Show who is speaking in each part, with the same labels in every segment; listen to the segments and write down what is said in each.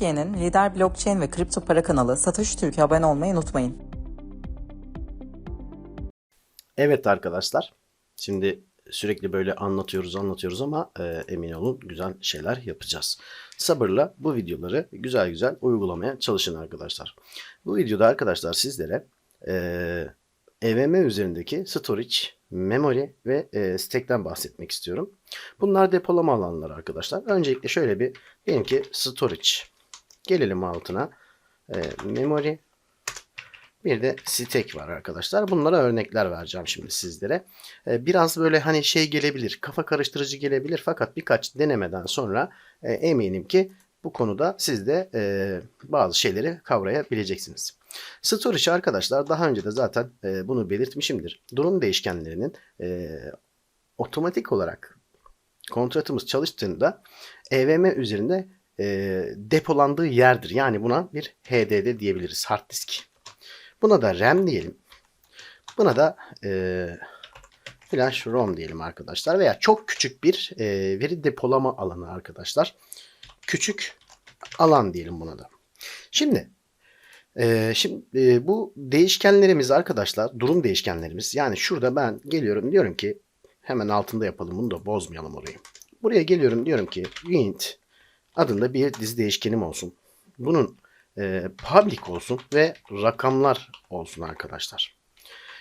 Speaker 1: Türkiye'nin lider blockchain ve kripto para kanalı Satoshi Türk'e abone olmayı unutmayın.
Speaker 2: Evet arkadaşlar. Şimdi sürekli böyle anlatıyoruz anlatıyoruz ama e, emin olun güzel şeyler yapacağız. Sabırla bu videoları güzel güzel uygulamaya çalışın arkadaşlar. Bu videoda arkadaşlar sizlere e, EVM üzerindeki storage, memory ve e, stack'ten bahsetmek istiyorum. Bunlar depolama alanları arkadaşlar. Öncelikle şöyle bir diyelim ki storage. Gelelim altına. E, memory bir de stack var arkadaşlar. Bunlara örnekler vereceğim şimdi sizlere. Ee, Biraz böyle hani şey gelebilir, kafa karıştırıcı gelebilir fakat birkaç denemeden sonra e, eminim ki bu konuda siz de e, bazı şeyleri kavrayabileceksiniz. Storage arkadaşlar daha önce de zaten e, bunu belirtmişimdir. Durum değişkenlerinin e, otomatik olarak kontratımız çalıştığında EVM üzerinde e, depolandığı yerdir. Yani buna bir HDD diyebiliriz. Hard disk. Buna da RAM diyelim. Buna da e, flash ROM diyelim arkadaşlar. Veya çok küçük bir e, veri depolama alanı arkadaşlar. Küçük alan diyelim buna da. Şimdi e, şimdi e, bu değişkenlerimiz arkadaşlar durum değişkenlerimiz. Yani şurada ben geliyorum diyorum ki hemen altında yapalım bunu da bozmayalım orayı. Buraya geliyorum diyorum ki int adında bir dizi değişkenim olsun. Bunun e, public olsun ve rakamlar olsun arkadaşlar.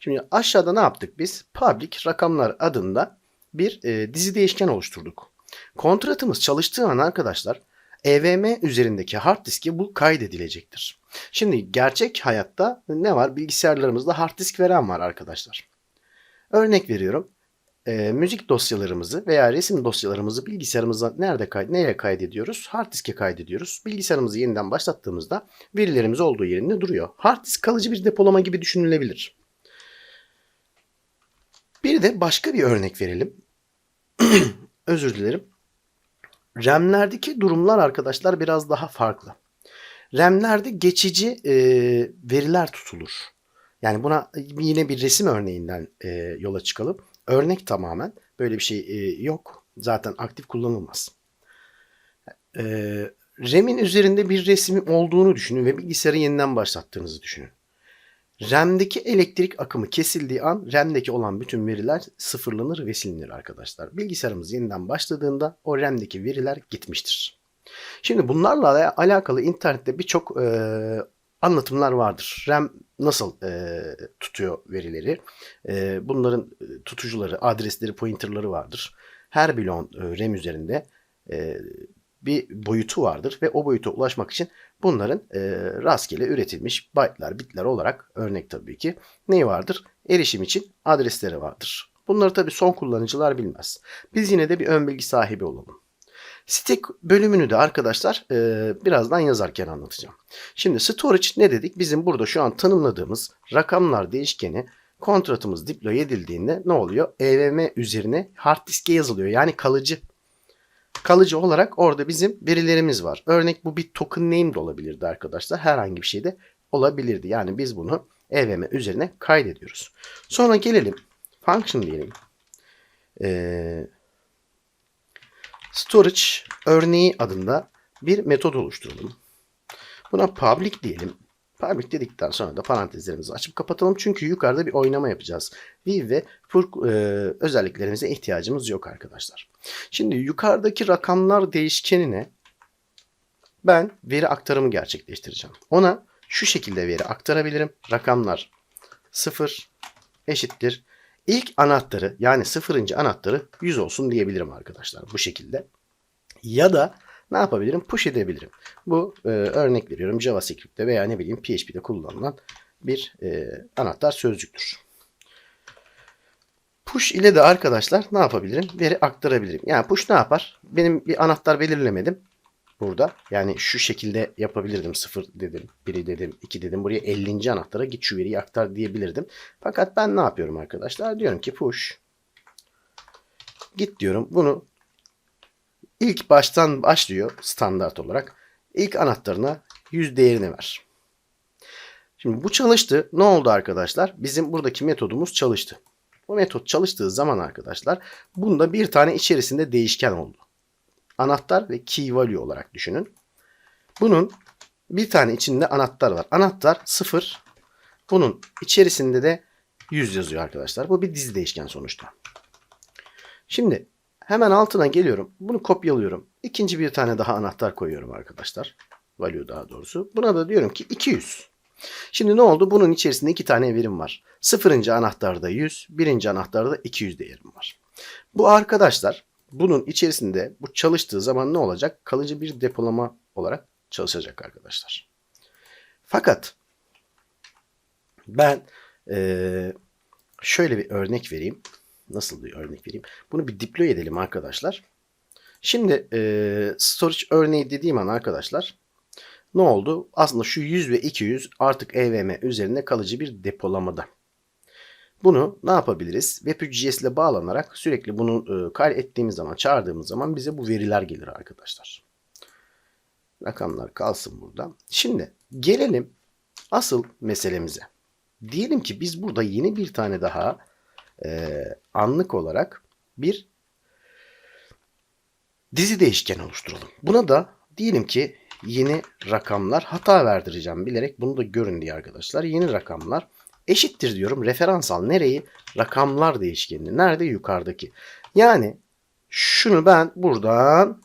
Speaker 2: Şimdi aşağıda ne yaptık biz? Public rakamlar adında bir e, dizi değişken oluşturduk. Kontratımız çalıştığı an arkadaşlar EVM üzerindeki hard diske bu kaydedilecektir. Şimdi gerçek hayatta ne var? Bilgisayarlarımızda hard disk veren var arkadaşlar. Örnek veriyorum. E, müzik dosyalarımızı veya resim dosyalarımızı bilgisayarımıza nerede kay nereye kaydediyoruz? Hard diske kaydediyoruz. Bilgisayarımızı yeniden başlattığımızda verilerimiz olduğu yerinde duruyor. Hard disk kalıcı bir depolama gibi düşünülebilir. Bir de başka bir örnek verelim. Özür dilerim. RAM'lerdeki durumlar arkadaşlar biraz daha farklı. RAM'lerde geçici e, veriler tutulur. Yani buna yine bir resim örneğinden e, yola çıkalım. Örnek tamamen böyle bir şey e, yok. Zaten aktif kullanılmaz. E, RAM'in üzerinde bir resim olduğunu düşünün ve bilgisayarı yeniden başlattığınızı düşünün. RAM'deki elektrik akımı kesildiği an RAM'deki olan bütün veriler sıfırlanır ve silinir arkadaşlar. Bilgisayarımız yeniden başladığında o RAM'deki veriler gitmiştir. Şimdi bunlarla alakalı internette birçok e, anlatımlar vardır. RAM nasıl e, tutuyor verileri? E, bunların tutucuları, adresleri, pointerları vardır. Her bloğun e, RAM üzerinde e, bir boyutu vardır ve o boyuta ulaşmak için bunların e, rastgele üretilmiş byte'lar, bitler olarak örnek tabii ki neyi vardır? Erişim için adresleri vardır. Bunları tabii son kullanıcılar bilmez. Biz yine de bir ön bilgi sahibi olalım. Stack bölümünü de arkadaşlar e, birazdan yazarken anlatacağım. Şimdi storage ne dedik? Bizim burada şu an tanımladığımız rakamlar değişkeni kontratımız deploy edildiğinde ne oluyor? EVM üzerine hard diske yazılıyor. Yani kalıcı kalıcı olarak orada bizim verilerimiz var. Örnek bu bir token name de olabilirdi arkadaşlar. Herhangi bir şey de olabilirdi. Yani biz bunu EVM üzerine kaydediyoruz. Sonra gelelim function diyelim. Ee, storage örneği adında bir metot oluşturalım. Buna public diyelim. Public dedikten sonra da parantezlerimizi açıp kapatalım. Çünkü yukarıda bir oynama yapacağız. Viv ve Furk e, özelliklerimize ihtiyacımız yok arkadaşlar. Şimdi yukarıdaki rakamlar değişkenine ben veri aktarımı gerçekleştireceğim. Ona şu şekilde veri aktarabilirim. Rakamlar 0 eşittir. İlk anahtarı yani sıfırıncı anahtarı 100 olsun diyebilirim arkadaşlar bu şekilde. Ya da ne yapabilirim? Push edebilirim. Bu e, örnek veriyorum JavaScript'te veya ne bileyim PHP'de kullanılan bir e, anahtar sözcüktür. Push ile de arkadaşlar ne yapabilirim? Veri aktarabilirim. Yani push ne yapar? Benim bir anahtar belirlemedim burada. Yani şu şekilde yapabilirdim. 0 dedim, 1 dedim, 2 dedim. Buraya 50. anahtara git şu veriyi aktar diyebilirdim. Fakat ben ne yapıyorum arkadaşlar? Diyorum ki push git diyorum. Bunu ilk baştan başlıyor standart olarak. İlk anahtarına 100 değerini ver. Şimdi bu çalıştı. Ne oldu arkadaşlar? Bizim buradaki metodumuz çalıştı. Bu metot çalıştığı zaman arkadaşlar bunda bir tane içerisinde değişken oldu. Anahtar ve key value olarak düşünün. Bunun bir tane içinde anahtar var. Anahtar 0. Bunun içerisinde de 100 yazıyor arkadaşlar. Bu bir dizi değişken sonuçta. Şimdi hemen altına geliyorum. Bunu kopyalıyorum. İkinci bir tane daha anahtar koyuyorum arkadaşlar. Value daha doğrusu. Buna da diyorum ki 200. Şimdi ne oldu? Bunun içerisinde iki tane verim var. Sıfırıncı anahtarda 100, birinci anahtarda 200 değerim var. Bu arkadaşlar bunun içerisinde bu çalıştığı zaman ne olacak? Kalıcı bir depolama olarak çalışacak arkadaşlar. Fakat ben eee, şöyle bir örnek vereyim. Nasıl bir örnek vereyim? Bunu bir deploy edelim arkadaşlar. Şimdi eee, storage örneği dediğim an arkadaşlar ne oldu? Aslında şu 100 ve 200 artık EVM üzerinde kalıcı bir depolamada. Bunu ne yapabiliriz? Web3.js ile bağlanarak sürekli bunu e, kaydettiğimiz zaman, çağırdığımız zaman bize bu veriler gelir arkadaşlar. Rakamlar kalsın burada. Şimdi gelelim asıl meselemize. Diyelim ki biz burada yeni bir tane daha e, anlık olarak bir dizi değişken oluşturalım. Buna da diyelim ki yeni rakamlar hata verdireceğim bilerek bunu da görün diye arkadaşlar. Yeni rakamlar eşittir diyorum. Referans al nereyi? Rakamlar değişkenini. Nerede? Yukarıdaki. Yani şunu ben buradan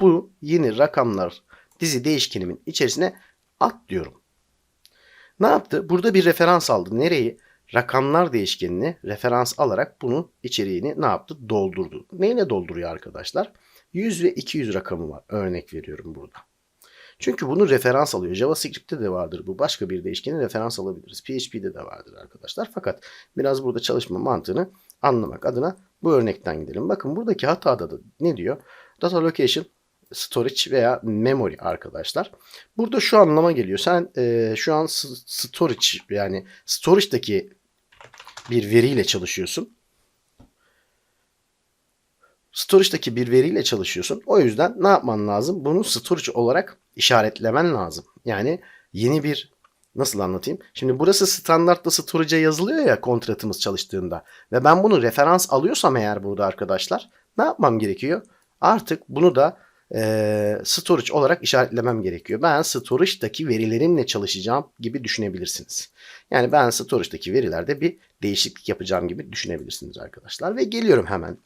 Speaker 2: bu yeni rakamlar dizi değişkenimin içerisine at diyorum. Ne yaptı? Burada bir referans aldı. Nereyi? Rakamlar değişkenini referans alarak bunu içeriğini ne yaptı? Doldurdu. Neyle dolduruyor arkadaşlar? 100 ve 200 rakamı var. Örnek veriyorum burada. Çünkü bunu referans alıyor. JavaScript'te de vardır bu. Başka bir değişkeni referans alabiliriz. PHP'de de vardır arkadaşlar. Fakat biraz burada çalışma mantığını anlamak adına bu örnekten gidelim. Bakın buradaki hatada da ne diyor? Data location, storage veya memory arkadaşlar. Burada şu anlama geliyor. Sen e, şu an storage yani storage'daki bir veriyle çalışıyorsun. Storage'daki bir veriyle çalışıyorsun. O yüzden ne yapman lazım? Bunu storage olarak işaretlemen lazım. Yani yeni bir nasıl anlatayım? Şimdi burası standartta storage'a yazılıyor ya kontratımız çalıştığında. Ve ben bunu referans alıyorsam eğer burada arkadaşlar ne yapmam gerekiyor? Artık bunu da e, storage olarak işaretlemem gerekiyor. Ben storage'daki verilerimle çalışacağım gibi düşünebilirsiniz. Yani ben storage'daki verilerde bir değişiklik yapacağım gibi düşünebilirsiniz arkadaşlar. Ve geliyorum hemen.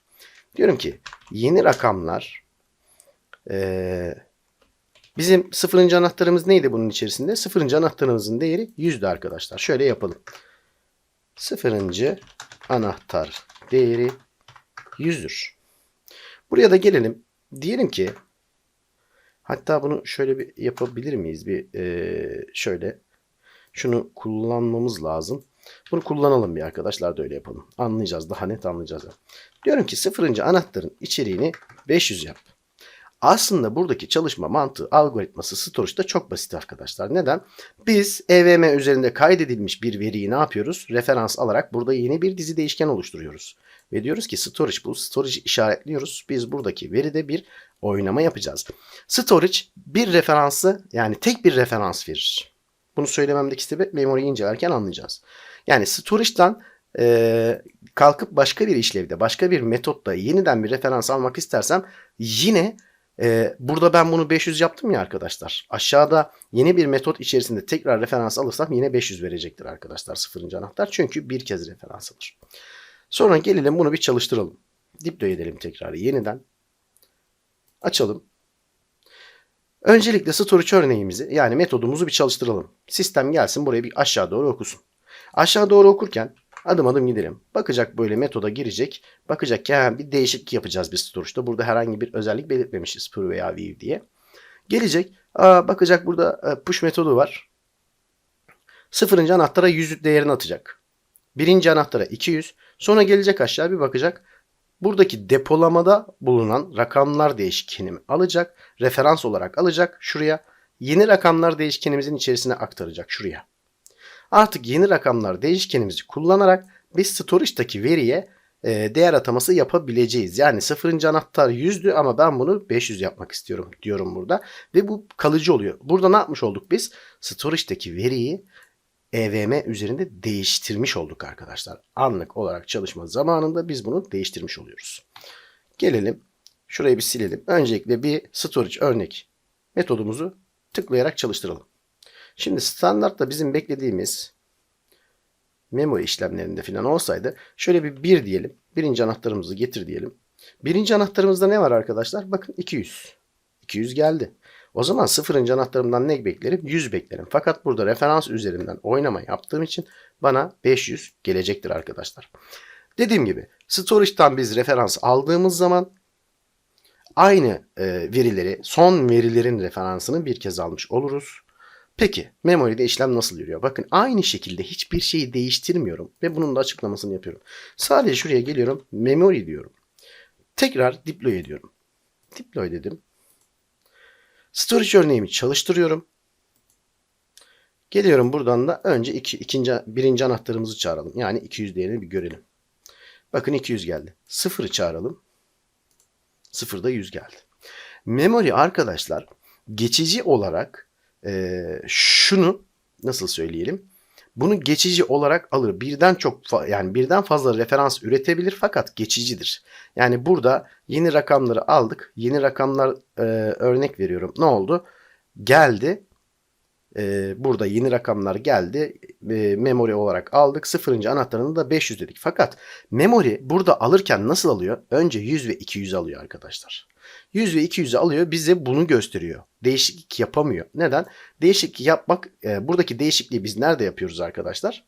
Speaker 2: Diyorum ki yeni rakamlar eee, bizim sıfırıncı anahtarımız neydi bunun içerisinde? Sıfırıncı anahtarımızın değeri 100'dü arkadaşlar. Şöyle yapalım. Sıfırıncı anahtar değeri 100'dür. Buraya da gelelim. Diyelim ki hatta bunu şöyle bir yapabilir miyiz? Bir eee, şöyle şunu kullanmamız lazım. Bunu kullanalım bir arkadaşlar da öyle yapalım. Anlayacağız. Daha net anlayacağız. Diyorum ki sıfırıncı anahtarın içeriğini 500 yap. Aslında buradaki çalışma mantığı algoritması storage'da çok basit arkadaşlar. Neden? Biz EVM üzerinde kaydedilmiş bir veriyi ne yapıyoruz? Referans alarak burada yeni bir dizi değişken oluşturuyoruz. Ve diyoruz ki storage bu. Storage'i işaretliyoruz. Biz buradaki veride bir oynama yapacağız. Storage bir referansı yani tek bir referans verir. Bunu söylememdeki sebep memory'yi incelerken anlayacağız. Yani storage'dan e, kalkıp başka bir işlevde, başka bir metotta yeniden bir referans almak istersem yine e, burada ben bunu 500 yaptım ya arkadaşlar. Aşağıda yeni bir metot içerisinde tekrar referans alırsam yine 500 verecektir arkadaşlar sıfırıncı anahtar. Çünkü bir kez referans alır. Sonra gelelim bunu bir çalıştıralım. Diploy edelim tekrar yeniden. Açalım. Öncelikle storage örneğimizi yani metodumuzu bir çalıştıralım. Sistem gelsin buraya bir aşağı doğru okusun. Aşağı doğru okurken adım adım gidelim. Bakacak böyle metoda girecek. Bakacak ki ha, bir değişiklik yapacağız biz storage'da. Burada herhangi bir özellik belirtmemişiz pur veya view diye. Gelecek. Aa, bakacak burada e, push metodu var. Sıfırıncı anahtara 100 değerini atacak. Birinci anahtara 200. Sonra gelecek aşağı bir bakacak. Buradaki depolamada bulunan rakamlar değişkenimi alacak. Referans olarak alacak şuraya. Yeni rakamlar değişkenimizin içerisine aktaracak şuraya. Artık yeni rakamlar değişkenimizi kullanarak biz storage'daki veriye e, değer ataması yapabileceğiz. Yani sıfırıncı anahtar 100'dü ama ben bunu 500 yapmak istiyorum diyorum burada. Ve bu kalıcı oluyor. Burada ne yapmış olduk biz? Storage'daki veriyi EVM üzerinde değiştirmiş olduk arkadaşlar. Anlık olarak çalışma zamanında biz bunu değiştirmiş oluyoruz. Gelelim. Şurayı bir silelim. Öncelikle bir storage örnek metodumuzu tıklayarak çalıştıralım. Şimdi standartta bizim beklediğimiz memory işlemlerinde falan olsaydı şöyle bir 1 diyelim. Birinci anahtarımızı getir diyelim. Birinci anahtarımızda ne var arkadaşlar? Bakın 200. 200 geldi. O zaman sıfırıncı anahtarımdan ne beklerim? 100 beklerim. Fakat burada referans üzerinden oynama yaptığım için bana 500 gelecektir arkadaşlar. Dediğim gibi storage'dan biz referans aldığımız zaman aynı verileri, son verilerin referansını bir kez almış oluruz. Peki memory'de işlem nasıl yürüyor? Bakın aynı şekilde hiçbir şeyi değiştirmiyorum ve bunun da açıklamasını yapıyorum. Sadece şuraya geliyorum, memory diyorum. Tekrar deploy ediyorum. Deploy dedim. Storage örneğimi çalıştırıyorum. Geliyorum buradan da önce iki, ikinci, birinci anahtarımızı çağıralım. Yani 200 değerini bir görelim. Bakın 200 geldi. Sıfırı çağıralım. Sıfırda 100 geldi. Memory arkadaşlar geçici olarak e, şunu nasıl söyleyelim? Bunu geçici olarak alır. Birden çok yani birden fazla referans üretebilir fakat geçicidir. Yani burada yeni rakamları aldık. Yeni rakamlar e, örnek veriyorum. Ne oldu? Geldi. E, burada yeni rakamlar geldi. E, memory olarak aldık. Sıfırıncı anahtarını da 500 dedik. Fakat memory burada alırken nasıl alıyor? Önce 100 ve 200 alıyor arkadaşlar. 100 ve 200'ü alıyor bize bunu gösteriyor. Değişiklik yapamıyor. Neden? Değişiklik yapmak e, buradaki değişikliği biz nerede yapıyoruz arkadaşlar?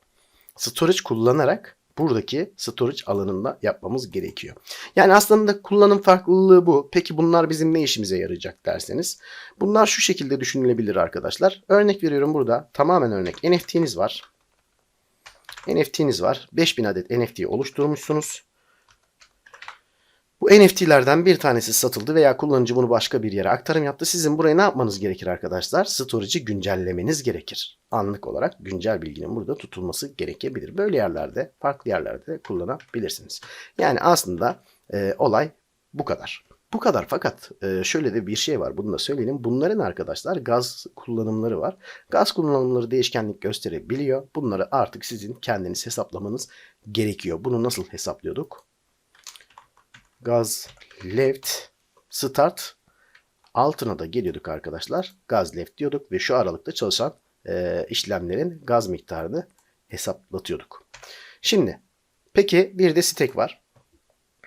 Speaker 2: Storage kullanarak buradaki storage alanında yapmamız gerekiyor. Yani aslında kullanım farklılığı bu. Peki bunlar bizim ne işimize yarayacak derseniz. Bunlar şu şekilde düşünülebilir arkadaşlar. Örnek veriyorum burada tamamen örnek NFT'niz var. NFT'niz var. 5000 adet NFT oluşturmuşsunuz. Bu NFT'lerden bir tanesi satıldı veya kullanıcı bunu başka bir yere aktarım yaptı. Sizin buraya ne yapmanız gerekir arkadaşlar? Storage'ı güncellemeniz gerekir. Anlık olarak güncel bilginin burada tutulması gerekebilir. Böyle yerlerde, farklı yerlerde de kullanabilirsiniz. Yani aslında e, olay bu kadar. Bu kadar fakat e, şöyle de bir şey var. Bunu da söyleyelim. Bunların arkadaşlar gaz kullanımları var. Gaz kullanımları değişkenlik gösterebiliyor. Bunları artık sizin kendiniz hesaplamanız gerekiyor. Bunu nasıl hesaplıyorduk? Gaz left start altına da geliyorduk arkadaşlar. Gaz left diyorduk ve şu aralıkta çalışan e, işlemlerin gaz miktarını hesaplatıyorduk. Şimdi peki bir de stack var.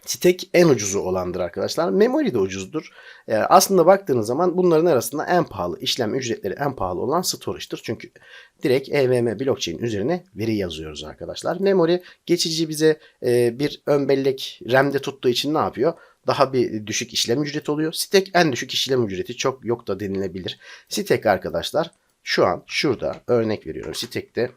Speaker 2: Stack en ucuzu olandır arkadaşlar. Memory de ucuzdur. E, aslında baktığınız zaman bunların arasında en pahalı işlem ücretleri en pahalı olan storage'dır. Çünkü direkt EVM blockchain üzerine veri yazıyoruz arkadaşlar. Memory geçici bize e, bir ön bellek RAM'de tuttuğu için ne yapıyor? Daha bir düşük işlem ücreti oluyor. Stack en düşük işlem ücreti çok yok da denilebilir. Stack arkadaşlar şu an şurada örnek veriyorum. Stack'te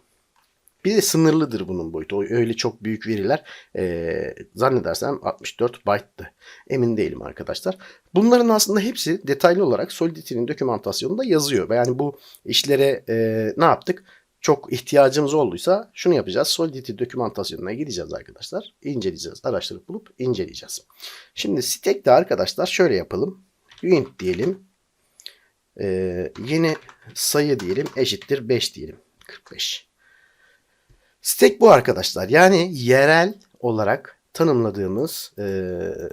Speaker 2: bir de sınırlıdır bunun boyutu. O öyle çok büyük veriler e, zannedersem 64 byte'tı. Emin değilim arkadaşlar. Bunların aslında hepsi detaylı olarak Solidity'nin dokümantasyonunda yazıyor. Yani bu işlere e, ne yaptık? Çok ihtiyacımız olduysa şunu yapacağız. Solidity dokümantasyonuna gideceğiz arkadaşlar. İnceleyeceğiz. Araştırıp bulup inceleyeceğiz. Şimdi Stack'te arkadaşlar şöyle yapalım. Int diyelim. E, yeni sayı diyelim eşittir 5 diyelim. 45. Stack bu arkadaşlar. Yani yerel olarak tanımladığımız e,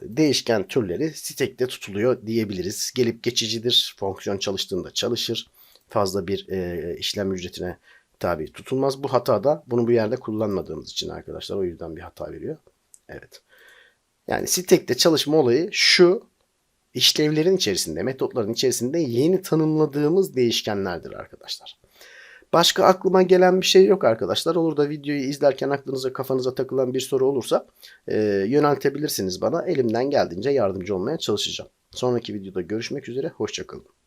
Speaker 2: değişken türleri stack'te tutuluyor diyebiliriz. Gelip geçicidir. Fonksiyon çalıştığında çalışır. Fazla bir e, işlem ücretine tabi tutulmaz. Bu hata da bunu bu yerde kullanmadığımız için arkadaşlar. O yüzden bir hata veriyor. Evet. Yani stack'te çalışma olayı şu işlevlerin içerisinde, metotların içerisinde yeni tanımladığımız değişkenlerdir arkadaşlar. Başka aklıma gelen bir şey yok arkadaşlar. Olur da videoyu izlerken aklınıza kafanıza takılan bir soru olursa e, yöneltebilirsiniz bana. Elimden geldiğince yardımcı olmaya çalışacağım. Sonraki videoda görüşmek üzere. Hoşçakalın.